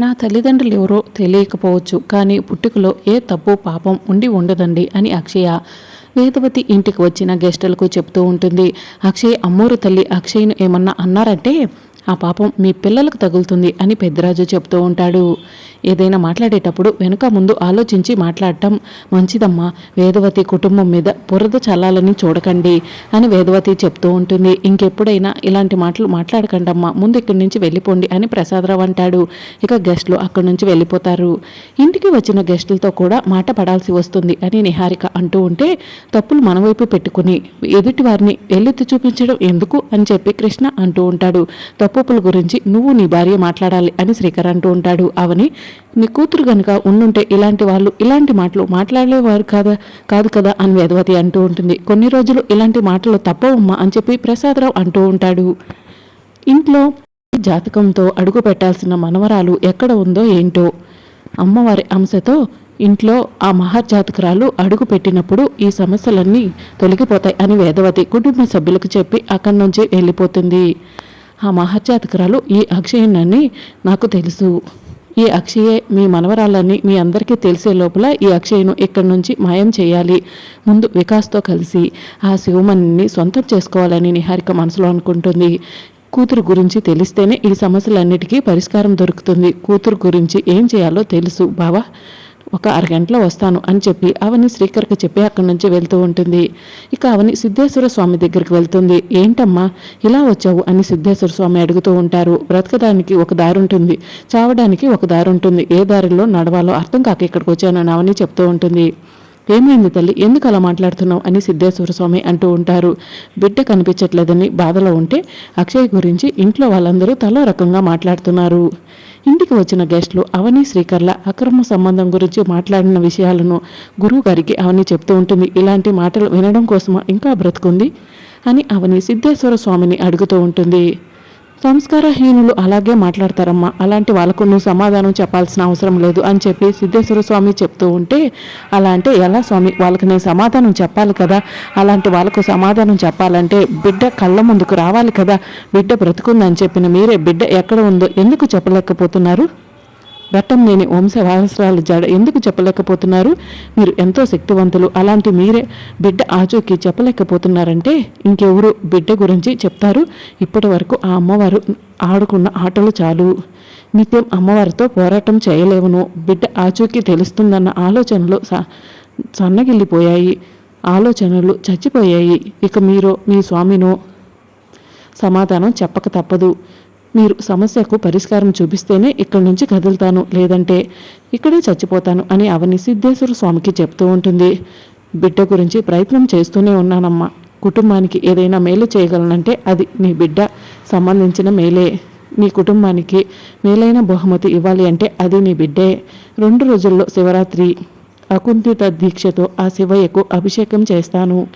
నా తల్లిదండ్రులు ఎవరో తెలియకపోవచ్చు కానీ పుట్టుకలో ఏ తప్పు పాపం ఉండి ఉండదండి అని అక్షయ. వేదవతి ఇంటికి వచ్చిన గెస్టులకు చెప్తూ ఉంటుంది అక్షయ్ అమ్మోరు తల్లి అక్షయ్ను ఏమన్నా అన్నారంటే ఆ పాపం మీ పిల్లలకు తగులుతుంది అని పెద్దరాజు చెప్తూ ఉంటాడు. ఏదైనా మాట్లాడేటప్పుడు వెనుక ముందు ఆలోచించి మాట్లాడటం మంచిదమ్మా. వేదవతి కుటుంబం మీద బురద చల్లాలని చూడకండి అని వేదవతి చెప్తూ ఉంటుంది. ఇంకెప్పుడైనా ఇలాంటి మాటలు మాట్లాడకండమ్మా. ముందు ఇక్కడి నుంచి వెళ్ళిపోండి అని ప్రసాదరావు అంటాడు. ఇక గెస్టులు అక్కడి నుంచి వెళ్ళిపోతారు. ఇంటికి వచ్చిన గెస్టులతో కూడా మాట పడాల్సి వస్తుంది అని నిహారిక అంటూ ఉంటే తప్పులు మన వైపు పెట్టుకుని ఎదుటి వారిని ఎల్లెత్తి చూపించడం ఎందుకు అని చెప్పి కృష్ణ అంటూ ఉంటాడు. తప్పు తప్పుల గురించి నువ్వు నీ భార్య మాట్లాడాలి అని శ్రీకర్ అంటూ ఉంటాడు. అవని నీ కూతురు కనుక ఉండుంటే ఇలాంటి వాళ్ళు ఇలాంటి మాటలు మాట్లాడలేవారు కాదా? కాదు కదా అని వేదవతి అంటూ ఉంటుంది. కొన్ని రోజులు ఇలాంటి మాటలు తప్పవమ్మా అని చెప్పి ప్రసాదరావు అంటూ ఉంటాడు. ఇంట్లో జాతకంతో అడుగు పెట్టాల్సిన మనవరాలు ఎక్కడ ఉందో ఏంటో? అమ్మవారి అంశతో ఇంట్లో ఆ మహర్జాతకురాలు అడుగు పెట్టినప్పుడు ఈ సమస్యలన్నీ తొలగిపోతాయి అని వేదవతి కుటుంబ సభ్యులకు చెప్పి అక్కడి నుంచి వెళ్ళిపోతుంది. ఆ మహాజాతకురాలు ఈ అక్షయనని నాకు తెలుసు. ఈ అక్షయే మీ మనవరాలని మీ అందరికీ తెలిసే లోపల ఈ అక్షయను ఇక్కడి నుంచి మాయం చేయాలి. ముందు వికాస్తో కలిసి ఆ శివమణిని సొంతం చేసుకోవాలని నిహారిక మనసులో అనుకుంటుంది. కూతురు గురించి తెలిస్తేనే ఈ సమస్యలన్నిటికీ పరిష్కారం దొరుకుతుంది. కూతురు గురించి ఏం చేయాలో తెలుసు. బావా ఒక అరగంటలో వస్తాను అని చెప్పి అవని శ్రీకర్కి చెప్పి అక్కడి నుంచి వెళ్తూ ఉంటుంది. ఇక అవని సిద్ధేశ్వర స్వామి దగ్గరికి వెళ్తుంది. ఏంటమ్మా ఇలా వచ్చావు? అని సిద్ధేశ్వర స్వామి అడుగుతూ ఉంటారు. బ్రతకడానికి ఒక దారి ఉంటుంది. చావడానికి ఒక దారి ఉంటుంది. ఏ దారిలో నడవాలో అర్థం కాక ఇక్కడికి వచ్చానని అవని చెప్తూ ఉంటుంది. ఏమైంది తల్లి? ఎందుకు అలా మాట్లాడుతున్నావు? అని సిద్ధేశ్వర స్వామి అంటూ ఉంటారు. బిడ్డ కనిపించట్లేదని బాధలో ఉంటే అక్షయ్ గురించి ఇంట్లో వాళ్ళందరూ తలో రకంగా మాట్లాడుతున్నారు. ఇంటికి వచ్చిన గెస్టులు అవని శ్రీకర్ల అక్రమ సంబంధం గురించి మాట్లాడిన విషయాలను గురువు గారికి అవని చెప్తూ ఉంటుంది. ఇలాంటి మాటలు వినడం కోసమా? ఇంకా బ్రతుకుంది? అని అవని సిద్ధేశ్వర స్వామిని అడుగుతూ ఉంటుంది. సంస్కారహీనులు అలాగే మాట్లాడతారమ్మా. అలాంటి వాళ్ళకు నువ్వు సమాధానం చెప్పాల్సిన అవసరం లేదు అని చెప్పి సిద్ధేశ్వర స్వామి చెప్తూ ఉంటే అలా అంటే ఎలా స్వామి? వాళ్ళకి నేను సమాధానం చెప్పాలి కదా. అలాంటి వాళ్ళకు సమాధానం చెప్పాలంటే బిడ్డ కళ్ళ ముందుకు రావాలి కదా. బిడ్డ బ్రతుకుందని చెప్పిన మీరే బిడ్డ ఎక్కడ ఉందో ఎందుకు చెప్పలేకపోతున్నారు? రట్టం లేని జడ ఎందుకు చెప్పలేకపోతున్నారు? మీరు ఎంతో శక్తివంతులు. అలాంటి మీరే బిడ్డ ఆచూకీ చెప్పలేకపోతున్నారంటే ఇంకెవరు బిడ్డ గురించి చెప్తారు? ఇప్పటి వరకు ఆ అమ్మవారు ఆడుకున్న ఆటలు చాలు. నిత్యం అమ్మవారితో పోరాటం చేయలేవును. బిడ్డ ఆచూకీ తెలుస్తుందన్న ఆలోచనలు సన్నగిల్లిపోయాయి. ఆలోచనలు చచ్చిపోయాయి. ఇక మీరు మీ స్వామినో సమాధానం చెప్పక తప్పదు. మీరు సమస్యకు పరిష్కారం చూపిస్తేనే ఇక్కడి నుంచి కదులుతాను లేదంటే ఇక్కడే చచ్చిపోతాను అని అవని సిద్ధేశ్వర స్వామికి చెప్తూ ఉంటుంది. బిడ్డ గురించి ప్రయత్నం చేస్తూనే ఉన్నానమ్మా. కుటుంబానికి ఏదైనా మేలు చేయగలనంటే అది నీ బిడ్డ సంబంధించిన మేలే. నీ కుటుంబానికి మేలైన బహుమతి ఇవ్వాలి అంటే అది నీ బిడ్డే. రెండు రోజుల్లో శివరాత్రి. అకుంఠిత దీక్షతో ఆ శివయ్యకు అభిషేకం చేస్తాను.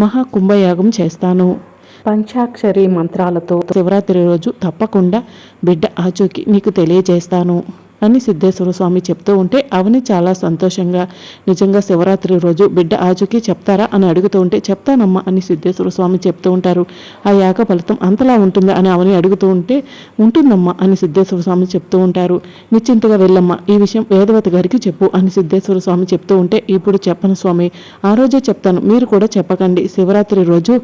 మహాకుంభయాగం చేస్తాను. పంచాక్షరి మంత్రాలతో శివరాత్రి రోజు తప్పకుండా బిడ్డ ఆచూకి నీకు తెలియజేస్తాను. అని సిద్ధేశ్వర స్వామి చెప్తూ ఉంటే అవని చాలా సంతోషంగా నిజంగా శివరాత్రి రోజు బిడ్డ ఆచూకీ చెప్తారా? అని అడుగుతూ ఉంటే చెప్తానమ్మా అని సిద్ధేశ్వర స్వామి చెప్తూ ఉంటారు. ఆ యాక ఫలితం అంతలా ఉంటుందా అని అవని అడుగుతూ ఉంటే ఉంటుందమ్మా అని సిద్ధేశ్వర స్వామి చెప్తూ ఉంటారు. నిశ్చింతగా వెళ్ళమ్మా ఈ విషయం వేదవతి గారికి చెప్పు అని సిద్ధేశ్వర స్వామి చెప్తూ ఉంటే ఇప్పుడు చెప్పను స్వామి ఆ రోజే చెప్తాను మీరు కూడా చెప్పకండి శివరాత్రి రోజు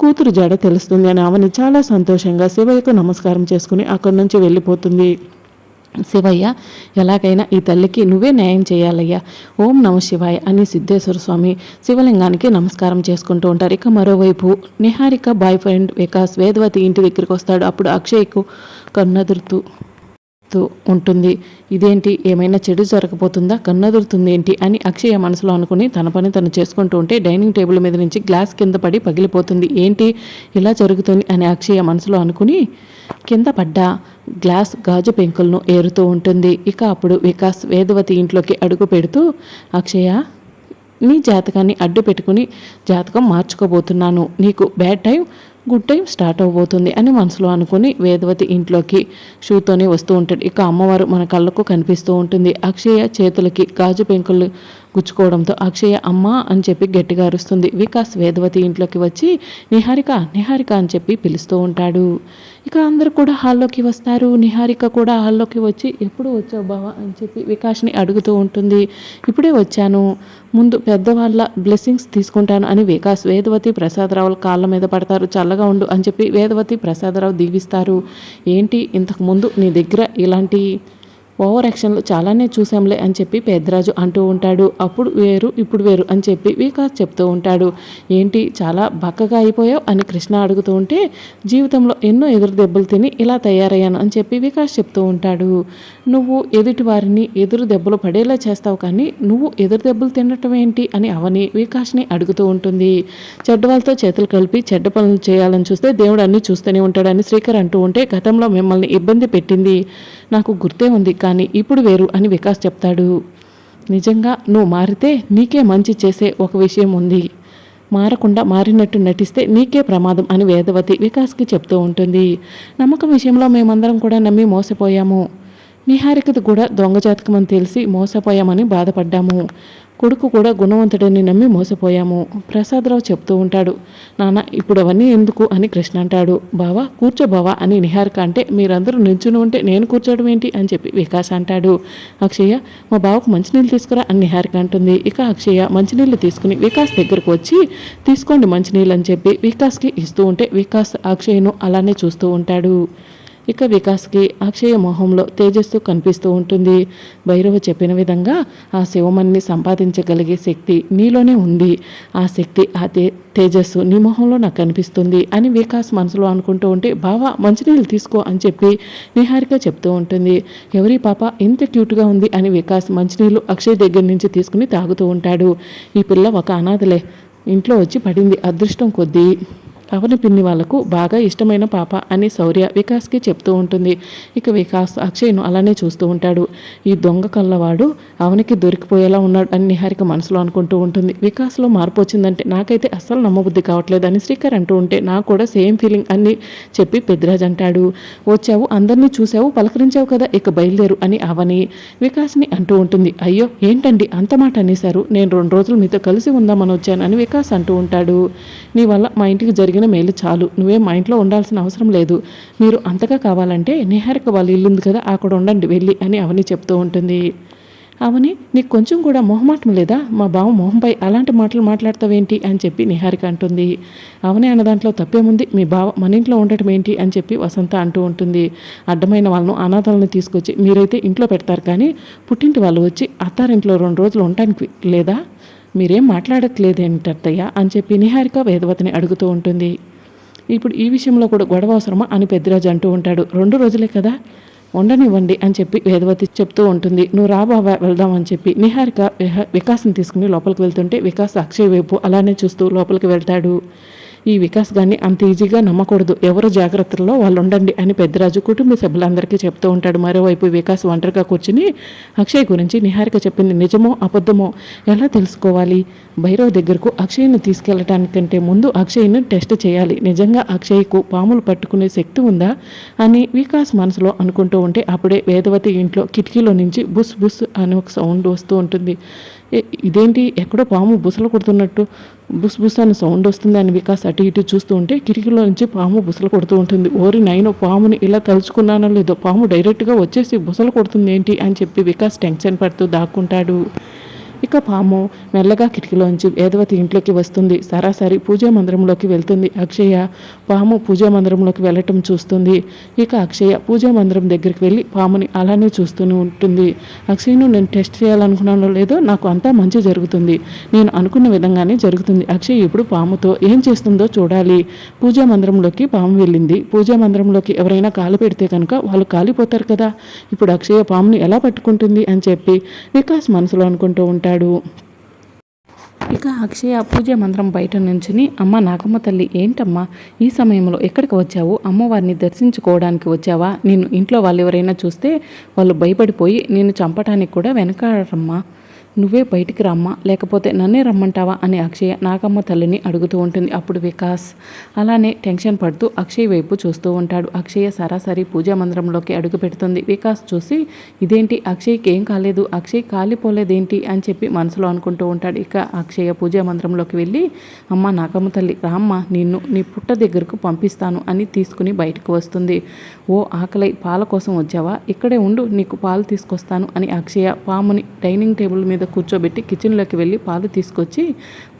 కూతురు జాడ తెలుస్తుంది అని ఆమెను చాలా సంతోషంగా శివయ్యకు నమస్కారం చేసుకుని అక్కడి నుంచి వెళ్ళిపోతుంది. శివయ్య ఎలాగైనా ఈ తల్లికి నువ్వే న్యాయం చేయాలయ్యా. ఓం నమ శివాయ అని సిద్ధేశ్వర స్వామి శివలింగానికి నమస్కారం చేసుకుంటూ ఉంటారు. ఇక మరోవైపు నిహారిక బాయ్ ఫ్రెండ్ వికాస్ వేదవతి ఇంటి దగ్గరికి వస్తాడు. అప్పుడు అక్షయ్కు కన్నదురుతూ ఉంటుంది. ఇదేంటి? ఏమైనా చెడు జరగబోతుందా? కన్నదురుతుంది ఏంటి? అని అక్షయ మనసులో అనుకుని తన పని తను చేసుకుంటూ ఉంటే డైనింగ్ టేబుల్ మీద నుంచి గ్లాస్ కింద పడి పగిలిపోతుంది. ఏంటి? ఇలా జరుగుతుంది? అని అక్షయ మనసులో అనుకుని కింద పడ్డ గ్లాస్ గాజు పెంకులను ఏరుతూ ఉంటుంది. ఇక అప్పుడు వికాస్ వేదవతి ఇంట్లోకి అడుగు పెడుతూ అక్షయ నీ జాతకాన్ని అడ్డు పెట్టుకుని జాతకం మార్చుకోబోతున్నాను. నీకు bad time? Good time start అవబోతుంది అని మనసులో అనుకుని వేదవతి ఇంట్లోకి షూతోనే వస్తూ ఉంటాడు. ఇక అమ్మవారు మన కళ్ళకు కనిపిస్తూ ఉంటుంది. అక్షయ చేతులకి గాజు పెంకులు గుచ్చుకోవడంతో అక్షయ అమ్మ అని చెప్పి గట్టిగా అరుస్తుంది. వికాస్ వేదవతి ఇంట్లోకి వచ్చి నిహారిక నిహారిక అని చెప్పి పిలుస్తూ ఉంటాడు. ఇక అందరూ కూడా హాల్లోకి వస్తారు. నిహారిక కూడా హాల్లోకి వచ్చి ఎప్పుడు వచ్చావు బావా? అని చెప్పి వికాస్ని అడుగుతూ ఉంటుంది. ఇప్పుడే వచ్చాను. ముందు పెద్దవాళ్ళ బ్లెస్సింగ్స్ తీసుకుంటాను అని వికాస్ వేదవతి ప్రసాదరావుల కాళ్ళ మీద పడతారు. చల్లగా ఉండు అని చెప్పి వేదవతి ప్రసాదరావు దీవిస్తారు. ఏంటి? ఇంతకుముందు నీ దగ్గర ఇలాంటి ఓవర్ యాక్షన్లు చాలానే చూసాంలే అని చెప్పి పేదరాజు అంటూ ఉంటాడు. అప్పుడు వేరు ఇప్పుడు వేరు అని చెప్పి వికాస్ చెప్తూ ఉంటాడు. ఏంటి చాలా బక్కగా అయిపోయావు అని కృష్ణ అడుగుతూ ఉంటే జీవితంలో ఎన్నో ఎదురు దెబ్బలు తిని ఇలా తయారయ్యాను అని చెప్పి వికాస్ చెప్తూ ఉంటాడు. నువ్వు ఎదుటి వారిని ఎదురు దెబ్బలు పడేలా చేస్తావు కానీ నువ్వు ఎదురు దెబ్బలు తినటం ఏంటి అని అవని వికాస్ని అడుగుతూ ఉంటుంది. చెడ్డ వాళ్ళతో చేతులు కలిపి చెడ్డ పనులు చేయాలని చూస్తే దేవుడు అన్నీ చూస్తూనే ఉంటాడని శ్రీకర్ అంటూ ఉంటే గతంలో మిమ్మల్ని ఇబ్బంది పెట్టింది. నాకు గుర్తే ఉంది కానీ ఇప్పుడు వేరు అని వికాస్ చెప్తాడు. నిజంగా నువ్వు మారితే నీకే మంచి చేసే ఒక విషయం ఉంది. మారకుండా మారినట్టు నటిస్తే నీకే ప్రమాదం అని వేదవతి వికాస్కి చెప్తూ ఉంటుంది. నమ్మకం విషయంలో మేమందరం కూడా నమ్మి మోసపోయాము. నిహారికది కూడా దొంగ జాతకం అని తెలిసి మోసపోయామని బాధపడ్డాము. కొడుకు కూడా గుణవంతుడని నమ్మి మోసపోయాము. ప్రసాదరావు చెప్తూ ఉంటాడు నాన్న ఇప్పుడు అవన్నీ ఎందుకు? అని కృష్ణ అంటాడు. బావా కూర్చో బావా అని నిహారిక అంటే మీరందరూ నిల్చుని ఉంటే నేను కూర్చోవడం ఏంటి? అని చెప్పి వికాస్ అంటాడు. అక్షయ్య మా బావకు మంచినీళ్ళు తీసుకురా అని నిహారిక అంటుంది. ఇక అక్షయ్య మంచినీళ్ళు తీసుకుని వికాస్ దగ్గరకు వచ్చి తీసుకోండి మంచినీళ్ళు అని చెప్పి వికాస్కి ఇస్తూ ఉంటే వికాస్ అక్షయ్ను అలానే చూస్తూ ఉంటాడు. ఇక వికాస్కి అక్షయ మొహంలో తేజస్సు కనిపిస్తూ ఉంటుంది. భైరవ చెప్పిన విధంగా ఆ శివమన్ని సంపాదించగలిగే శక్తి నీలోనే ఉంది. ఆ శక్తి ఆ తే తేజస్సు నీ మొహంలో నాకు కనిపిస్తుంది అని వికాస్ మనసులో అనుకుంటూ ఉంటే బావా మంచినీళ్ళు తీసుకో అని చెప్పి నిహారిక చెప్తూ ఉంటుంది. ఎవరి పాప ఇంత క్యూట్గా ఉంది అని వికాస్ మంచినీళ్ళు అక్షయ్ దగ్గర నుంచి తీసుకుని తాగుతూ ఉంటాడు. ఈ పిల్ల ఒక అనాథలే. ఇంట్లో వచ్చి పడింది అదృష్టం కొద్దీ. అవని పిన్ని వాళ్ళకు బాగా ఇష్టమైన పాప అని శౌర్య వికాస్కి చెప్తూ ఉంటుంది. ఇక వికాస్ అక్షయ్ను అలానే చూస్తూ ఉంటాడు. ఈ దొంగ కళ్ళవాడు అవనికి దొరికిపోయేలా ఉన్నాడు అని నిహారిక మనసులో అనుకుంటూ ఉంటుంది. వికాస్లో మార్పు వచ్చిందంటే నాకైతే అస్సలు నమ్మబుద్ధి కావట్లేదు అని శ్రీకర్ అంటూ ఉంటే నాకు కూడా సేమ్ ఫీలింగ్ అని చెప్పి పెద్దిరాజ్ అంటాడు. వచ్చావు అందరినీ చూసావు పలకరించావు కదా ఇక బయలుదేరు అని అవని వికాస్ని అంటూ ఉంటుంది. అయ్యో ఏంటండి అంత మాట అనేశారు. నేను రెండు రోజులు మీతో కలిసి ఉందామని వచ్చాను అని వికాస్ అంటూ ఉంటాడు. నీ వల్ల మా ఇంటికి జరిగిన మేలు చాలు. నువ్వే మా ఇంట్లో ఉండాల్సిన అవసరం లేదు. మీరు అంతగా కావాలంటే నిహారిక వాళ్ళ ఇల్లుంది కదా అక్కడ ఉండండి వెళ్ళి అని అవని చెప్తూ ఉంటుంది. అవని నీకు కొంచెం కూడా మొహమాటం లేదా? మా బావ మొహంపై అలాంటి మాటలు మాట్లాడతావేంటి? అని చెప్పి నిహారిక అంటుంది. అవని అన్న దాంట్లో తప్పేముంది? మీ బావ మన ఇంట్లో ఉండటం ఏంటి? అని చెప్పి వసంత అంటూ ఉంటుంది. అడ్డమైన వాళ్ళను అనాథాలను తీసుకొచ్చి మీరైతే ఇంట్లో పెడతారు కానీ పుట్టింటి వాళ్ళు వచ్చి అత్తారింట్లో రెండు రోజులు ఉండటానికి లేదా? మీరేం మాట్లాడట్లేదేంటత్తయ్య అని చెప్పి నిహారిక వేదవతిని అడుగుతూ ఉంటుంది. ఇప్పుడు ఈ విషయంలో కూడా గొడవ అవసరమా అని పెద్దిరాజు అంటూ ఉంటాడు. రెండు రోజులే కదా? ఉండనివ్వండి అని చెప్పి వేదవతి చెప్తూ ఉంటుంది. నువ్వు రా బాబా వెళ్దాం అని చెప్పి నిహారిక విహ- వికాస్ని తీసుకుని లోపలికి వెళ్తుంటే వికాస్ అక్షయ్ వైపు అలానే చూస్తూ లోపలికి వెళ్తాడు. ఈ వికాస్ గాన్ని అంత ఈజీగా నమ్మకూడదు. ఎవరు జాగ్రత్తల్లో వాళ్ళు ఉండండి అని పెద్దరాజు కుటుంబ సభ్యులందరికీ చెప్తూ ఉంటాడు. మరోవైపు వికాస్ ఒంటరిగా కూర్చుని అక్షయ్ గురించి నిహారిక చెప్పింది నిజమో అబద్ధమో ఎలా తెలుసుకోవాలి? భైరవ్ దగ్గరకు అక్షయ్ను తీసుకెళ్ళటానికంటే ముందు అక్షయ్ను టెస్ట్ చేయాలి. నిజంగా అక్షయ్కు పాములు పట్టుకునే శక్తి ఉందా? అని వికాస్ మనసులో అనుకుంటూ ఉంటే అప్పుడే వేదవతి ఇంట్లో కిటికీలో నుంచి బుస్ బుస్ అని ఒక సౌండ్ వస్తూ ఉంటుంది. ఇదేంటి? ఎక్కడో పాము బుసలు కొడుతున్నట్టు. బుస్ బుస్ అని సౌండ్ వస్తుంది అని వికాస్ అటు ఇటు చూస్తూ ఉంటే కిటికీలో నుంచి పాము బుసలు కొడుతూ ఉంటుంది. ఓరి నైనో పాముని ఇలా తలుచుకున్నానో లేదో? పాము డైరెక్ట్గా వచ్చేసి బుసలు కొడుతుంది ఏంటి అని చెప్పి వికాస్ టెన్షన్ పడుతూ దాక్కుంటాడు. ఇక పాము మెల్లగా కిటికీలోంచి వేదవతి ఇంట్లోకి వస్తుంది. సరాసరి పూజా మందిరంలోకి వెళ్తుంది. అక్షయ పాము పూజా మందిరంలోకి వెళ్ళటం చూస్తుంది. ఇక అక్షయ పూజా మందిరం దగ్గరికి వెళ్ళి పాముని అలానే చూస్తూనే ఉంటుంది. అక్షయ్ను నేను టెస్ట్ చేయాలనుకున్నానో లేదో నాకు అంతా మంచి జరుగుతుంది. నేను అనుకున్న విధంగానే జరుగుతుంది. అక్షయ్ ఇప్పుడు పాముతో ఏం చేస్తుందో చూడాలి. పూజా మందిరంలోకి పాము వెళ్ళింది. పూజా మందిరంలోకి ఎవరైనా కాలు పెడితే కనుక వాళ్ళు కాలిపోతారు కదా. ఇప్పుడు అక్షయ పాముని ఎలా పట్టుకుంటుంది అని చెప్పి వికాస్ మనసులో అనుకుంటూ ఉంటాడు ఇక అక్షయ పూజ మందిరం బయట నుంచుని అమ్మ నాగమ్మ తల్లి ఏంటమ్మా? ఈ సమయంలో ఎక్కడికి వచ్చావు? అమ్మవారిని దర్శించుకోవడానికి వచ్చావా? నిన్ను ఇంట్లో వాళ్ళు ఎవరైనా చూస్తే వాళ్ళు భయపడిపోయి నేను చంపటానికి కూడా వెనకాడరమ్మా. నువ్వే బయటికి రమ్మా లేకపోతే నన్నే రమ్మంటావా అని అక్షయ నాగమ్మ తల్లిని అడుగుతూ ఉంటుంది. అప్పుడు వికాస్ అలానే టెన్షన్ పడుతూ అక్షయ్ వైపు చూస్తూ ఉంటాడు. అక్షయ సరాసరి పూజా మందిరంలోకి అడుగు పెడుతుంది. వికాస్ చూసి ఇదేంటి? అక్షయ్కి ఏం కాలేదు. అక్షయ్ కాలిపోలేదేంటి? అని చెప్పి మనసులో అనుకుంటూ ఉంటాడు. ఇక అక్షయ పూజా మందిరంలోకి వెళ్ళి అమ్మ నాగమ్మ తల్లి రామ్మ నిన్ను నీ పుట్ట దగ్గరకు పంపిస్తాను అని తీసుకుని బయటకు వస్తుంది. ఓ ఆకలై పాల కోసం వచ్చావా? ఇక్కడే ఉండు నీకు పాలు తీసుకొస్తాను అని అక్షయ పాముని డైనింగ్ టేబుల్ మీద మీద కూర్చోబెట్టి కిచెన్లోకి వెళ్ళి పాలు తీసుకొచ్చి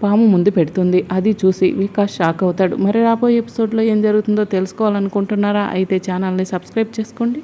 పాము ముందు పెడుతుంది. అది చూసి వికాస్ షాక్ అవుతాడు. మరి రాబోయే ఎపిసోడ్లో ఏం జరుగుతుందో తెలుసుకోవాలనుకుంటున్నారా? అయితే ఛానల్ని సబ్స్క్రైబ్ చేసుకోండి.